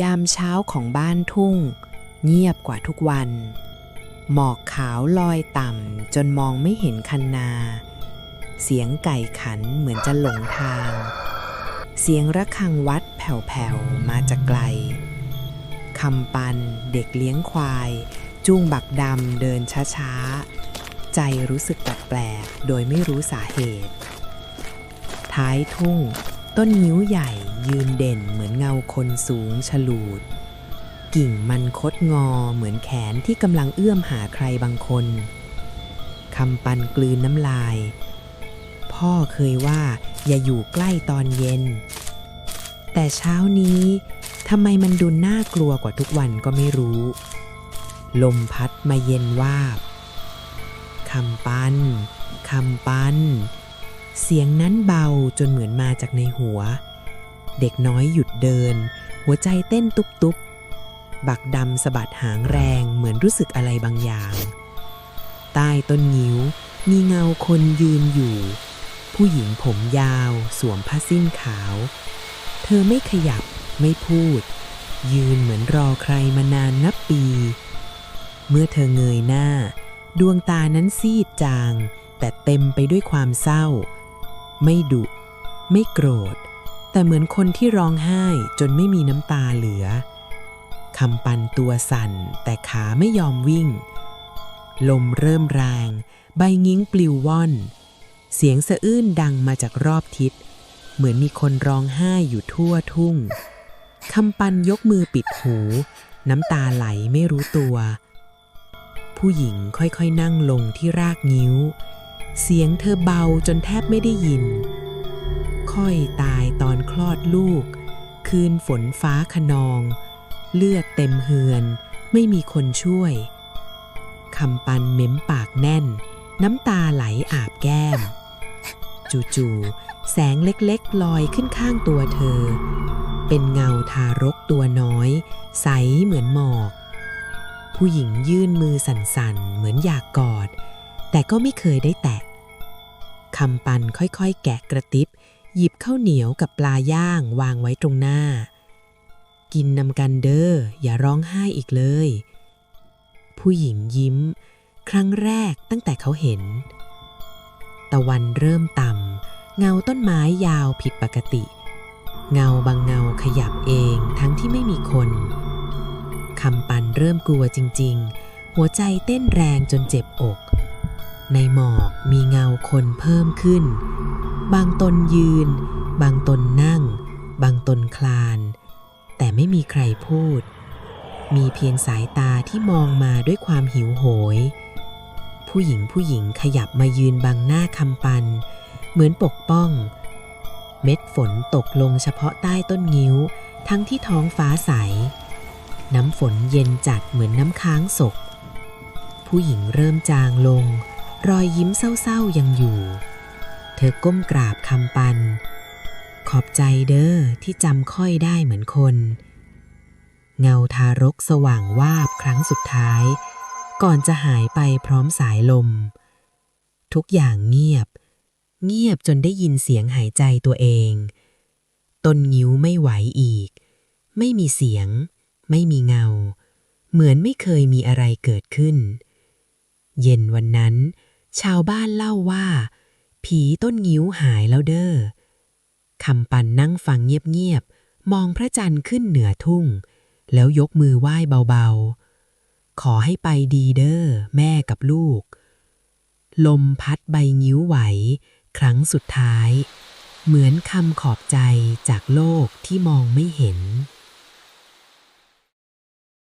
ยามเช้าของบ้านทุ่ง เงียบกว่าทุกวัน หมอกขาวลอยต่ำจนมองไม่เห็นคันนา เสียงไก่ขันเหมือนจะหลงทาง เสียงระฆังวัดแผ่วๆมาจากไกลคำปันเด็กเลี้ยงควาย จูงบักดำเดินช้าๆ ใจรู้สึกแปลกๆโดยไม่รู้สาเหตุ ท้ายทุ่ง ต้นนิ้วใหญ่ยืนเด่นเหมือนเงาคนสูงฉลูด กิ่งมันคดงอเหมือนแขนที่กำลังเอื้อมหาใครบางคนคำปันกลืนน้ำลาย พ่อเคยว่าอย่าอยู่ใกล้ตอนเย็น แต่เช้านี้ทำไมมันดูน่ากลัวกว่าทุกวันก็ไม่รู้ ลมพัดมาเย็นว่าบคำปันคำปัน เสียงนั้นเบาจนเหมือนมาจากในหัว เด็กน้อยหยุดเดิน หัวใจเต้นตุบๆบักดำสะบัดหางแรงเหมือนรู้สึกอะไรบางอย่าง ใต้ต้นงิ้วมีเงาคนยืนอยู่ ผู้หญิงผมยาวสวมผ้าสิ้นขาว เธอไม่ขยับไม่พูด ยืนเหมือนรอใครมานานนับปี เมื่อเธอเงยหน้า ดวงตานั้นซีดจาง แต่เต็มไปด้วยความเศร้า ไม่ดุ ไม่โกรธ แต่เหมือนคนที่ร้องไห้จนไม่มีน้ำตาเหลือคำปันตัวสั่น แต่ขาไม่ยอมวิ่ง ลมเริ่มแรง ใบงิ้งปลิวว่อน เสียงสะอื้นดังมาจากรอบทิศ เหมือนมีคนร้องไห้อยู่ทั่วทุ่งคำปันยกมือปิดหู น้ำตาไหลไม่รู้ตัว ผู้หญิงค่อยๆนั่งลงที่รากงิ้ว เสียงเธอเบาจนแทบไม่ได้ยิน ค่อยตายตอนคลอดลูก คืนฝนฟ้าขนอง เลือดเต็มเฮือน ไม่มีคนช่วยคำปันเม้มปากแน่น น้ำตาไหลอาบแก้ม จู่ๆแสงเล็กๆลอยขึ้นข้างตัวเธอ เป็นเงาทารกตัวน้อย ใสเหมือนหมอก ผู้หญิงยื่นมือสั่นๆ เหมือนอยากกอด แต่ก็ไม่เคยได้แตะ คำปันค่อยๆ แกะกระติบ หยิบข้าวเหนียวกับปลาย่างวางไว้ตรงหน้า กินนำกันเด้ออย่าร้องไห้อีกเลย ผู้หญิงยิ้ม ครั้งแรกตั้งแต่เขาเห็น ตะวันเริ่มต่ำเงาต้นไม้ยาวผิดปกติ เงาบางเงาขยับเองทั้งที่ไม่มีคนคำปันเริ่มกลัวจริง ๆ หัวใจเต้นแรงจนเจ็บอก ในหมอกมีเงาคนเพิ่มขึ้น บางตนยืน บางตนนั่ง บางตนคลาน แต่ไม่มีใครพูด มีเพียงสายตาที่มองมาด้วยความหิวโหย ผู้หญิงผู้หญิงขยับมายืนบังหน้าคำปัน เหมือนปกป้อง เม็ดฝนตกลงเฉพาะใต้ต้นงิ้ว ทั้งที่ท้องฟ้าใส น้ำฝนเย็นจัดเหมือนน้ำค้างศกผู้หญิงเริ่มจางลง รอยยิ้มเศร้าๆยังอยู่ เธอก้มกราบคำปัน ขอบใจเด้อที่จำค่อยได้เหมือนคน เงาทารกสว่างวาบครั้งสุดท้าย ก่อนจะหายไปพร้อมสายลม ทุกอย่างเงียบ เงียบจนได้ยินเสียงหายใจตัวเอง ต้นงิ้วไม่ไหวอีก ไม่มีเสียง ไม่มีเงา เหมือนไม่เคยมีอะไรเกิดขึ้นเย็นวันนั้น ชาวบ้านเล่าว่า ผีต้นงิ้วหายแล้วเด้อคำปันนั่งฟังเงียบๆ มองพระจันทร์ขึ้นเหนือทุ่ง แล้วยกมือไหว้เบาๆ ขอให้ไปดีเด้อแม่กับลูก ลมพัดใบงิ้วไหว ครั้งสุดท้าย เหมือนคำขอบใจจากโลกที่มองไม่เห็น